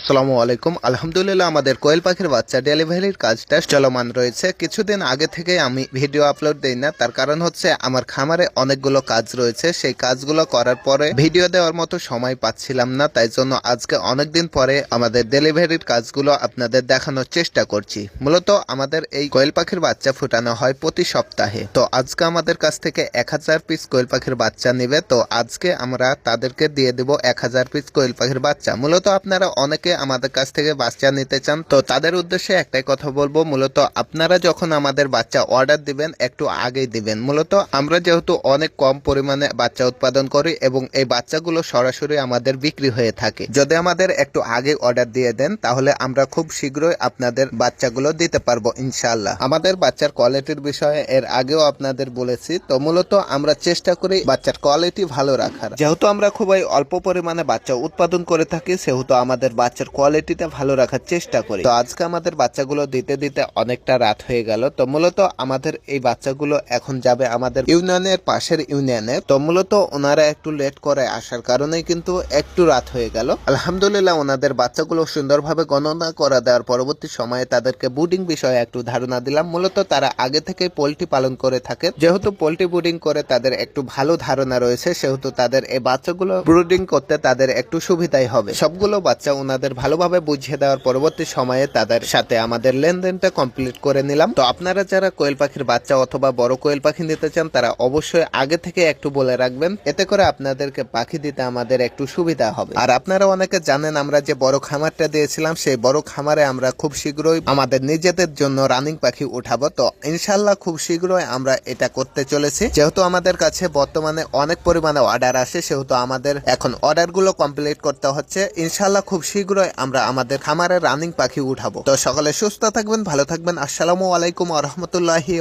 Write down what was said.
আসসালামু আলাইকুম। আলহামদুলিল্লাহ, আমাদের কোয়েল পাখির বাচ্চা ডেলিভারির কাজটা চলমান রয়েছে। কিছুদিন আগে থেকে আমি ভিডিও আপলোড দেই না, তার কারণ হচ্ছে আমার খামারে অনেকগুলো কাজ রয়েছে। সেই কাজগুলো করার পরে ভিডিও দেওয়ার মতো সময় পাচ্ছিলাম না, তাই জন্য আজকে অনেকদিন পরে আমাদের ডেলিভারির কাজগুলো আপনাদের দেখানোর চেষ্টা করছি। মূলত আমাদের এই কোয়েল পাখির বাচ্চা ফুটানো হয় প্রতি সপ্তাহে। তো আজকে আমাদের কাছ থেকে এক হাজার পিস কোয়েল পাখির বাচ্চা নেবে। তো আজকে আমরা তাদেরকে দিয়ে দেব এক হাজার পিস কোয়েল পাখির বাচ্চা। মূলত আপনারা অনেকে আমাদের কাছ থেকে বাচ্চা নিতে চান, তো তাদের উদ্দেশ্যে একটাই কথা বলব, মূলত আপনারা যখন আমাদের বাচ্চা অর্ডার দিবেন, একটু আগেই দিবেন। মূলত আমরা যেহেতু অনেক কম পরিমাণে বাচ্চা উৎপাদন করি এবং এই বাচ্চাগুলো সরাসরি আমাদের বিক্রি হয়ে থাকে। যদি আমাদের একটু আগে অর্ডার দিয়ে দেন, তাহলে আমরা খুব শীঘ্রই আপনাদের বাচ্চাগুলো দিতে পারব ইনশাল্লাহ আমাদের বাচ্চার কোয়ালিটির বিষয়ে এর আগেও আপনাদের বলেছি, তো মূলত আমরা চেষ্টা করি বাচ্চার কোয়ালিটি ভালো রাখার। যেহেতু আমরা খুবই অল্প পরিমাণে বাচ্চা উৎপাদন করে থাকি, সেহেতু আমাদের বাচ্চার কোয়ালিটিটা ভালো রাখার চেষ্টা করি। তো আজকে আমাদের বাচ্চাগুলো দিতে দিতে অনেকটা রাত হয়ে গেল। তো মূলত আমাদের এই বাচ্চাগুলো এখন যাবে আমাদের ইউনিয়নের পাশের ইউনিয়নে। তো মূলত ওনারা একটু লেট করে আসার কারণে কিন্তু একটু রাত হয়ে গেল। আলহামদুলিল্লাহ ওনাদের বাচ্চাগুলো সুন্দরভাবে গণনা করা দেওয়ার পরবর্তী সময়ে তাদেরকে বুডিং বিষয়ে একটু ধারণা দিলাম। মূলত তারা আগে থেকে পোলট্রি পালন করে থাকে। যেহেতু পোলট্রি বুডিং করে তাদের একটু ভালো ধারণা রয়েছে, সেহেতু তাদের এই বাচ্চাগুলো ব্রুডিং করতে তাদের একটু সুবিধাই হবে। সবগুলো বাচ্চা ওনাদের ভালোভাবে বুঝিয়ে দেওয়ার পরবর্তী সময়ে তাদের সাথে আমাদের লেনদেনটা কমপ্লিট করে নিলাম। তো আপনারা যারা কোয়েল পাখির বাচ্চা অথবা বড় কোয়েল পাখি নিতে চান, তারা অবশ্যই আগে থেকে একটু বলে রাখবেন। এতে করে আপনাদেরকে পাখি দিতে আমাদের একটু সুবিধা হবে। আর আপনারা অনেকে জানেন, আমরা যে বড় খামারটা দিয়েছিলাম, সেই বড় খামারে আমরা খুব শীঘ্রই আমাদের নিজেদের জন্য রানিং পাখি উঠাবো। তো ইনশাল্লাহ খুব শীঘ্রই আমরা এটা করতে চলেছি। যেহেতু আমাদের কাছে বর্তমানে অনেক পরিমাণে অর্ডার আসে, সেহেতু আমাদের এখন অর্ডারগুলো কমপ্লিট করতে হচ্ছে। ইনশাল্লাহ খুব শীঘ্রই আমরা আমাদের খামারে রানিং পাখি উঠাবো। তো সকলে সুস্থ থাকবেন, ভালো থাকবেন। আসসালামু আলাইকুম আ রহমতুল্লাহি